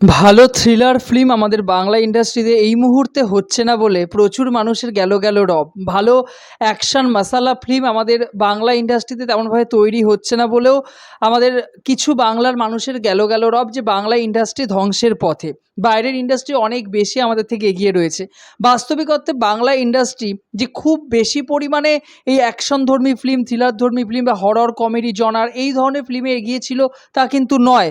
ভালো thriller film আমাদের বাংলা ইন্ডাস্ট্রিতে এই মুহূর্তে হচ্ছে না বলে প্রচুর মানুষের গেল গেল রব। ভালো অ্যাকশন মশালা ফিল্ম আমাদের বাংলা ইন্ডাস্ট্রিতে তেমনভাবে তৈরি হচ্ছে না বলেও আমাদের কিছু বাংলার মানুষের গেল গেল রব যে বাংলা ইন্ডাস্ট্রি ধ্বংসের পথে। বাইরের ইন্ডাস্ট্রি অনেক বেশি আমাদের থেকে এগিয়ে রয়েছে। বাস্তবিক অর্থে বাংলা ইন্ডাস্ট্রি যে খুব বেশি পরিমাণে এই অ্যাকশনধর্মী ফিল্ম থ্রিলারধর্মী ফিল্ম বা হরর কমেডি জনার এই ধরনের ফিল্মে এগিয়েছিল তা কিন্তু নয়।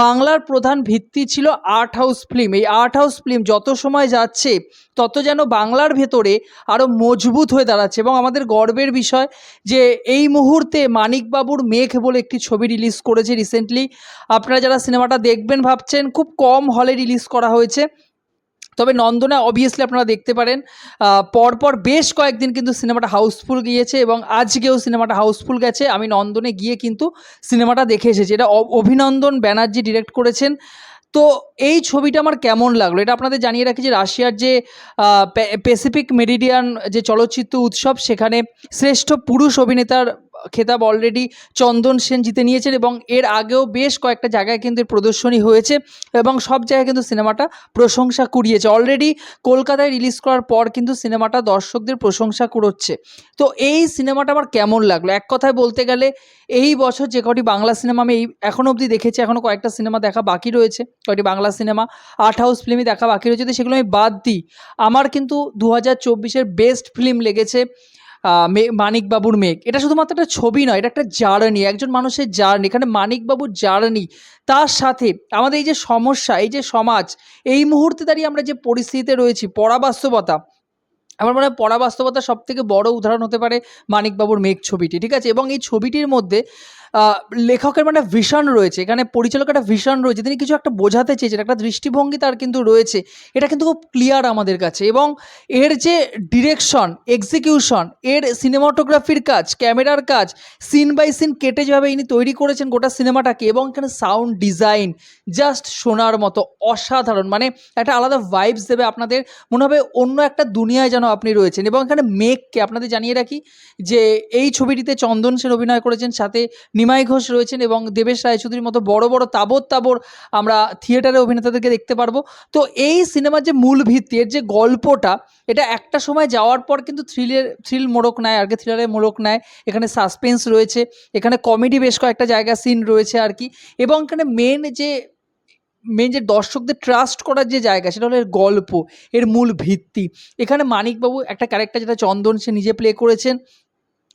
বাংলার প্রধান ভিত্তি ছিল আর্ট হাউস ফিল্ম। এই আর্ট হাউস ফিল্ম যত সময় যাচ্ছে, তত যেন বাংলার ভেতরে আরও মজবুত হয়ে দাঁড়াচ্ছে। এবং আমাদের গর্বের বিষয় যে এই মুহূর্তে মানিকবাবুর মেঘ বলে একটি ছবি রিলিজ করেছে রিসেন্টলি। আপনারা যারা সিনেমাটা দেখবেন ভাবছেন, খুব কম হলে রিলিজ করা হয়েছে। তবে নন্দনে অবভিয়াসলি আপনারা দেখতে পারেন। পরপর বেশ কয়েকদিন কিন্তু সিনেমাটা হাউসফুল গিয়েছে এবং আজকেও সিনেমাটা হাউসফুল গেছে। আমি নন্দনে গিয়ে কিন্তু সিনেমাটা দেখে এসেছি। এটা অভিনন্দন ব্যানার্জি ডিরেক্ট করেছেন। তো এই ছবিটা আমার কেমন লাগল? এটা আপনাদের জানিয়ে রাখি যে রাশিয়ার যে প্যাসিফিক মেডিডিয়ান যে চলচ্চিত্র উৎসব, সেখানে শ্রেষ্ঠ পুরুষ অভিনেতার খেতাব অলরেডি চন্দন সেন জিতে নিয়েছেন এবং এর আগেও বেশ কয়েকটা জায়গায় কিন্তু এর প্রদর্শনী হয়েছে এবং সব জায়গায় কিন্তু সিনেমাটা প্রশংসা কুড়িয়েছে। অলরেডি কলকাতায় রিলিজ করার পর কিন্তু সিনেমাটা দর্শকদের প্রশংসা কুড়োচ্ছে। তো এই সিনেমাটা আমার কেমন লাগল? এক কথায় বলতে গেলে এই বছর যে কটি বাংলা সিনেমা আমি এই এখনও অবধি দেখেছি এখনও কয়েকটা সিনেমা দেখা বাকি রয়েছে কয়েকটি বাংলা সিনেমা আর্ট হাউস ফিল্মই দেখা বাকি রয়েছে তো সেগুলো আমি বাদ দিই। আমার কিন্তু দু হাজার চব্বিশের বেস্ট ফিল্ম লেগেছে মানিকবাবুর মেঘ। এটা শুধুমাত্র একটা ছবি নয়, এটা একটা জার্নি, একজন মানুষের জার্নি। এখানে মানিকবাবুর জার্নি। তার সাথে আমাদের এই যে সমস্যা, এই যে সমাজ, এই মুহূর্তে দাঁড়িয়ে আমরা যে পরিস্থিতিতে রয়েছি, পরাবাস্তবতা আমার মনে হয় পরাবাস্তবতার সব থেকে বড় উদাহরণ হতে পারে মানিকবাবুর মেঘ ছবিটি, ঠিক আছে? এবং এই ছবিটির মধ্যে লেখকের মানে ভিশন রয়েছে। এখানে পরিচালকের একটা ভিশন রয়েছে, তিনি কিছু একটা বোঝাতে চেয়েছেন, একটা দৃষ্টিভঙ্গি তার কিন্তু রয়েছে। এটা কিন্তু খুব ক্লিয়ার আমাদের কাছে। এবং এর যে ডিরেকশন এক্সিকিউশন এর সিনেমাটোগ্রাফির কাজ ক্যামেরার কাজ সিন বাই সিন কেটে যেভাবে ইনি তৈরি করেছেন গোটা সিনেমাটাকে এবং এখানে সাউন্ড ডিজাইন জাস্ট শোনার মতো অসাধারণ মানে একটা আলাদা ভাইবস দেবে আপনাদের। মনে হবে অন্য একটা দুনিয়ায় যেন আপনি রয়েছেন এবং এখানে মেঘকে আপনাদের জানিয়ে রাখি যে এই ছবিটিতে চন্দন সেন অভিনয় করেছেন, সাথে নিমাই ঘোষ রয়েছেন এবং দেবেশ রায়চৌধুরীর মতো বড় বড় তাবর তাবর আমরা থিয়েটারে অভিনেতাদেরকে দেখতে পারব। তো এই সিনেমার যে মূল ভিত্তি, এর যে গল্পটা, এটা একটা সময় যাওয়ার পর কিন্তু থ্রিলের, থ্রিল মোড়ক নেয়, আর কি থ্রিলারের মোড়ক নেয়। এখানে সাসপেন্স রয়েছে, এখানে কমেডি বেশ কয়েকটা জায়গা সিন রয়েছে আর কি এবং এখানে মেন যে মেন যে দর্শকদের ট্রাস্ট করার যে জায়গা, সেটা হলো এর গল্প, এর মূল ভিত্তি। এখানে মানিকবাবু একটা ক্যারেক্টার যেটা চন্দন, সে নিজে প্লে করেছেন।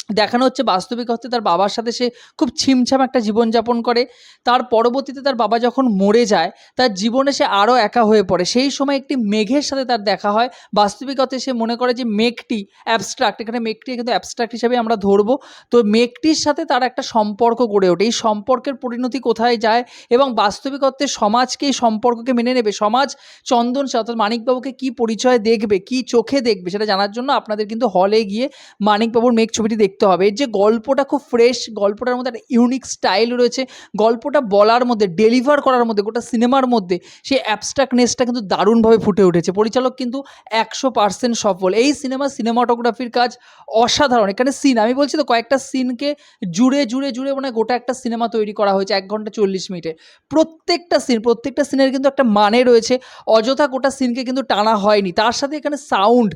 দেখানো হচ্ছে বাস্তবিক অর্থে তার বাবার সাথে সে খুব ছিমছাম একটা জীবনযাপন করে। তার পরবর্তীতে তার বাবা যখন মরে যায়, তার জীবনে সে আরও একা হয়ে পড়ে। সেই সময় একটি মেঘের সাথে তার দেখা হয়। বাস্তবিক অর্থে সে মনে করে যে মেঘটি অ্যাবস্ট্রাক্ট এখানে মেঘটি কিন্তু অ্যাবস্ট্রাক্ট হিসাবে আমরা ধরবো। তো মেঘটির সাথে তার একটা সম্পর্ক গড়ে ওঠে। এই সম্পর্কের পরিণতি কোথায় যায় এবং বাস্তবিক অর্থে সমাজকে এই সম্পর্ককে মেনে নেবে? সমাজ চন্দন সে অর্থাৎ মানিকবাবুকে কী পরিচয় দেখবে, কী চোখে দেখবে, সেটা জানার জন্য আপনাদের কিন্তু হলে গিয়ে মানিকবাবুর মেঘ ছবিটি দেখতে হবে। যে গল্পটা খুব ফ্রেশ গল্পটার মধ্যে একটা ইউনিক স্টাইল রয়েছে। গল্পটা বলার মধ্যে ডেলিভার করার মধ্যে, গোটা সিনেমার মধ্যে, সেই অ্যাবস্ট্রাক্টনেসটা কিন্তু দারুণভাবে ফুটে উঠেছে। পরিচালক কিন্তু একশো পার্সেন্ট সফল। এই সিনেমা সিনেমাটোগ্রাফির কাজ অসাধারণ। এখানে সিন আমি বলছি তো, কয়েকটা সিনকে জুড়ে জুড়ে জুড়ে মানে গোটা একটা সিনেমা তৈরি করা হয়েছে, এক ঘণ্টা চল্লিশ মিনিটে। প্রত্যেকটা সিন প্রত্যেকটা সিনের কিন্তু একটা মানে রয়েছে। অযথা গোটা সিনকে কিন্তু টানা হয়নি। তার সাথে এখানে সাউন্ড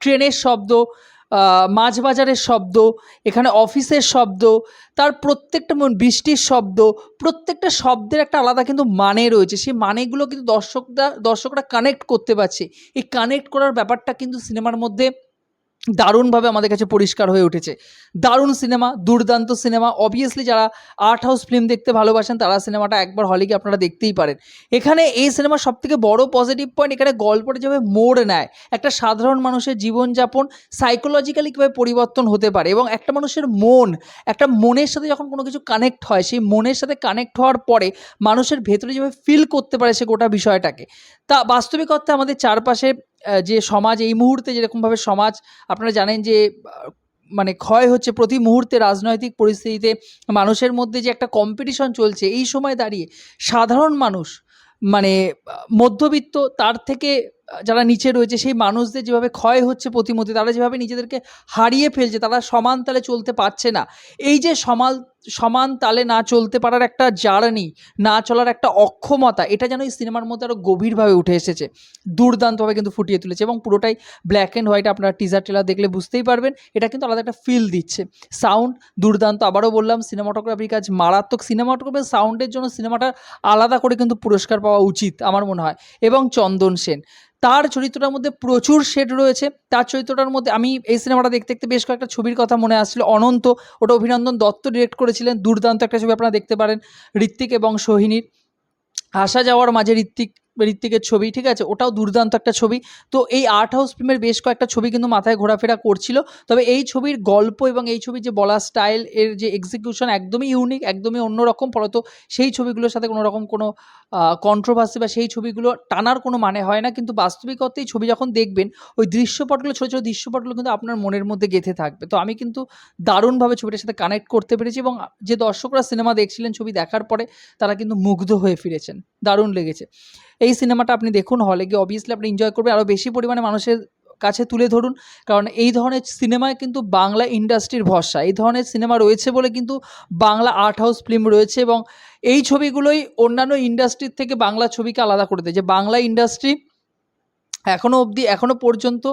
ট্রেনের শব্দ মাছ বাজারের শব্দ, এখানে অফিসের শব্দ, তার প্রত্যেকটা মন- বৃষ্টির শব্দ, প্রত্যেকটা শব্দের একটা আলাদা কিন্তু মানে রয়েছে। সেই মানেগুলো কিন্তু দর্শকরা দর্শকরা কানেক্ট করতে পারছে। এই কানেক্ট করার ব্যাপারটা কিন্তু সিনেমার মধ্যে দারুণভাবে আমাদের কাছে পরিষ্কার হয়ে উঠেছে। দারুণ সিনেমা, দুর্দান্ত সিনেমা। অবভিয়াসলি যারা আর্ট হাউস ফিল্ম দেখতে ভালোবাসেন, তারা সিনেমাটা একবার হলে গিয়ে আপনারা দেখতেই পারেন। এখানে এই সিনেমার সবথেকে বড় পজিটিভ পয়েন্ট এখানে গল্পটা যেভাবে মোড় নেয়, একটা সাধারণ মানুষের জীবনযাপন সাইকোলজিক্যালি কীভাবে পরিবর্তন হতে পারে এবং একটা মানুষের মন, একটা মনের সাথে যখন কোনো কিছু কানেক্ট হয়, সেই মনের সাথে কানেক্ট হওয়ার পরে মানুষের ভেতরে যেভাবে ফিল করতে পারে সে গোটা বিষয়টাকে। তা বাস্তবিক অর্থে আমাদের চারপাশে যে সমাজ, এই মুহূর্তে যেরকমভাবে সমাজ, আপনারা জানেন যে মানে ক্ষয় হচ্ছে প্রতি মুহূর্তে রাজনৈতিক পরিস্থিতিতে। মানুষের মধ্যে যে একটা কম্পিটিশন চলছে, এই সময় দাঁড়িয়ে সাধারণ মানুষ মানে মধ্যবিত্ত, তার থেকে যারা নিচে রয়েছে, সেই মানুষদের যেভাবে ক্ষয় হচ্ছে প্রতিমধ্যে, তারা যেভাবে নিজেদেরকে হারিয়ে ফেলছে, তারা সমান তালে চলতে পারছে না। এই যে সমাল সমান তালে না চলতে পারার একটা জার্নি, না চলার একটা অক্ষমতা, এটা যেন এই সিনেমার মধ্যে আরও গভীরভাবে উঠে এসেছে। দুর্দান্তভাবে কিন্তু ফুটিয়ে তুলেছে এবং পুরোটাই ব্ল্যাক অ্যান্ড হোয়াইট আপনারা টিজার টেলার দেখলে বুঝতেই পারবেন, এটা কিন্তু আলাদা একটা ফিল দিচ্ছে। সাউন্ড দুর্দান্ত, আবারও বললাম সিনেমাটোগ্রাফির কাজ মারাত্মক সিনেমাটোগ্রাফির সাউন্ডের জন্য সিনেমাটা আলাদা করে কিন্তু পুরস্কার পাওয়া উচিত, আমার মনে হয়। এবং চন্দন সেন, তার চরিত্রটার মধ্যে প্রচুর শেড রয়েছে, তার চরিত্রটার মধ্যে আমি এই সিনেমাটা দেখতে দেখতে বেশ কয়েকটা ছবির কথা মনে আসছিল, অনন্ত, ওটা অভিনন্দন দত্ত ডিরেক্ট করেছিলেন দুর্দান্ত একটা ছবি আপনারা দেখতে পারেন ঋত্বিক এবং সোহিনীর। আসা যাওয়ার মাঝে ঋত্বিক ঋত্বিকের ছবি, ঠিক আছে? ওটাও দুর্দান্ত একটা ছবি। তো এই আর্ট হাউস ফিল্মের বেশ কয়েকটা ছবি কিন্তু মাথায় ঘোরাফেরা করছিল। তবে এই ছবির গল্প এবং এই ছবির যে বলা স্টাইল এর যে এক্সিকিউশন একদমই ইউনিক একদমই অন্যরকম, ফলত সেই ছবিগুলোর সাথে কোনো রকম কোনো কন্ট্রোভার্সি বা সেই ছবিগুলো টানার কোনো মানে হয় না। কিন্তু বাস্তবিকতেই ছবি যখন দেখবেন, ওই দৃশ্যপটগুলো, ছোটো ছোটো দৃশ্যপটগুলো কিন্তু আপনার মনের মধ্যে গেঁথে থাকবে। তো আমি কিন্তু দারুণভাবে ছবিটার সাথে কানেক্ট করতে পেরেছি এবং যে দর্শকরা সিনেমা দেখছিলেন ছবি দেখার পরে, তারা কিন্তু মুগ্ধ হয়ে ফিরেছেন। দারুণ লেগেছে। এই সিনেমাটা আপনি দেখুন হলে গিয়ে অবভিয়াসলি আপনি এনজয় করবেন আরও বেশি পরিমাণে মানুষের কাছে তুলে ধরুন। কারণ এই ধরনের সিনেমায় কিন্তু বাংলা ইন্ডাস্ট্রির ভরসা। এই ধরনের সিনেমা রয়েছে বলে কিন্তু বাংলা আর্ট হাউস ফিল্ম রয়েছে এবং এই ছবিগুলোই অন্যান্য ইন্ডাস্ট্রির থেকে বাংলা ছবিকে আলাদা করে দেয়। যে বাংলা ইন্ডাস্ট্রি এখনও অবধি এখনও পর্যন্ত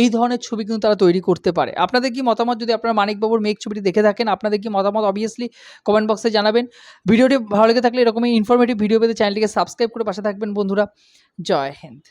এই ধরনের ছবি কিন্তু তারা তৈরি করতে পারে। আপনাদের কি মতামত যদি আপনারা মানিকবাবুর মেঘ ছবিটি দেখে থাকেন, আপনাদের কি মতামত অবভিয়াসলি কমেন্ট বক্সে জানাবেন। ভিডিওটি ভালো লেগে থাকলে এরকমই ইনফরমেটিভ ভিডিও পেতে চ্যানেলটিকে সাবস্ক্রাইব করে পাশে থাকবেন বন্ধুরা। জয় হিন্দ।